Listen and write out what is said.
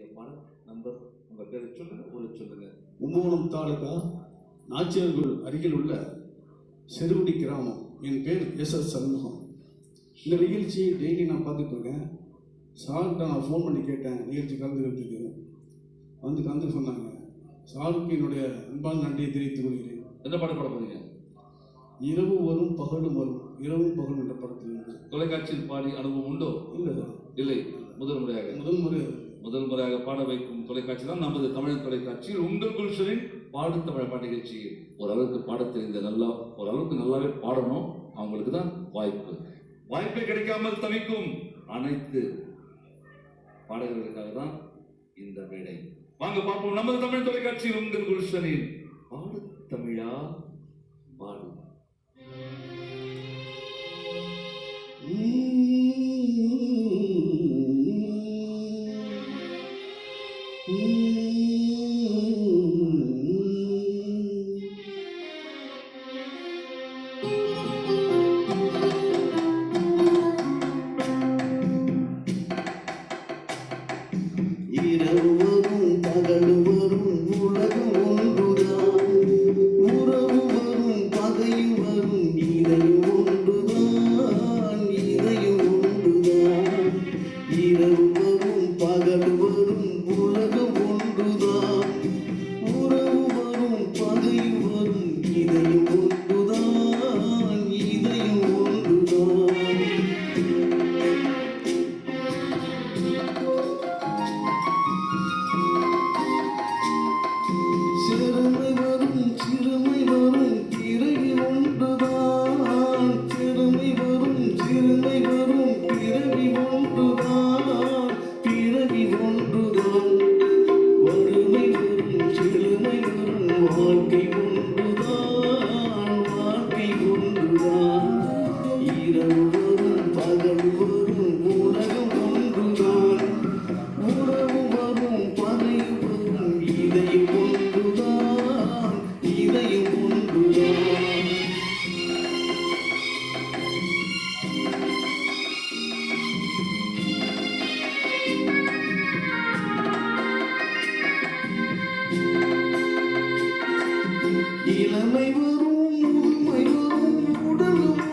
பிரியமான நண்பர் உங்க பேரை சொல்லுங்க ஊரை சொல்லுங்க. கும்பகோணம் தாலுகா நாச்சியார்கோவில் அருகில் உள்ள செருகுடி கிராமம். என் பேர் எஸ் எஸ் சண்முகம். இந்த நிகழ்ச்சி டெய்லி நான் பார்த்துட்டு இருக்கேன். சார்கிட்ட நான் ஃபோன் பண்ணி கேட்டேன். நிகழ்ச்சி கலந்துக்கிறதுக்கு வந்து கலந்து சொன்னாங்க. சாருக்கு என்னுடைய அன்பான நன்றியை தெரிவித்துக் கொள்கிறேன். என்ன பாடம் பாட போறீங்க? இரவு வரும் பகலும் வரும். இரவும் பகலும் என்ற படத்திலிருந்து. தொலைக்காட்சியில் பாடி அனுபவம் உண்டோ? இல்லை இல்லை. முதல் முறையாக. முதல் முறை முதல் முறையாக பாட வைக்கும் தொலைக்காட்சி தான் நமது தமிழ் தொலைக்காட்சியில் உங்கள் குல்ஷனின் பாடு தமிழ் பாட்டு நிகழ்ச்சி. ஓரளவுக்கு பாட தெரிந்த நல்லா ஓரளவுக்கு நல்லாவே பாடணும். அவங்களுக்கு தான் வாய்ப்பு. வாய்ப்பே கிடைக்காமல் தவிக்கும் அனைத்து பாடகர்களுக்காக தான் இந்த மேடை. வாங்க பார்ப்போம். நமது தமிழ் தொலைக்காட்சியில் உங்கள் குல்ஷனின் பாடு தமிழா? இரவும் வரும் வாழ்க்கை മയൂറും ഉടലും